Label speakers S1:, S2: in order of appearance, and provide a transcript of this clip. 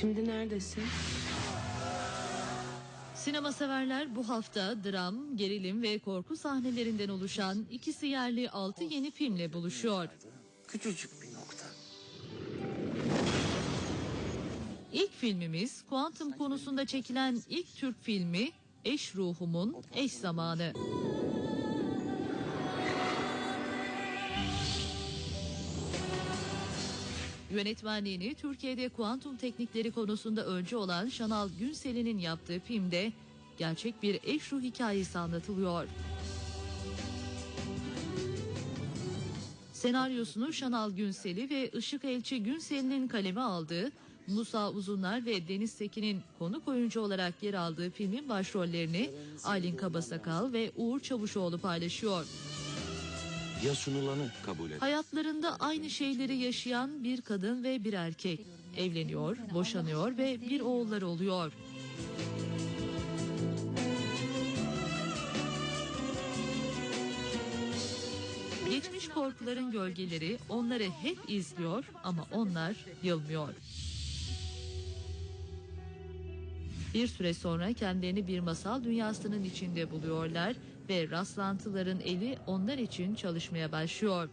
S1: Şimdi neredesin?
S2: Sinema severler bu hafta dram, gerilim ve korku sahnelerinden oluşan ikisi yerli 6 yeni filmle buluşuyor.
S3: Küçücük bir nokta.
S2: İlk filmimiz kuantum konusunda çekilen ilk Türk filmi Eş Ruhumun Eş Zamanı. Yönetmenliğini Türkiye'de kuantum teknikleri konusunda öncü olan Şanal Günsel'in yaptığı filmde gerçek bir eş ruh hikayesi anlatılıyor. Senaryosunu Şanal Günsel'i ve Işık Elçi Günsel'in kaleme aldığı Musa Uzunlar ve Deniz Tekin'in konuk oyuncu olarak yer aldığı filmin başrollerini Aylin Kabasakal ve Uğur Çavuşoğlu paylaşıyor.
S3: Ya sunulanı kabul et.
S2: Hayatlarında aynı şeyleri yaşayan bir kadın ve bir erkek. Evleniyor, boşanıyor ve bir oğulları oluyor. Geçmiş korkuların gölgeleri onları hep izliyor ama onlar yılmıyor. Bir süre sonra kendilerini bir masal dünyasının içinde buluyorlar ve rastlantıların eli onlar için çalışmaya başlıyor.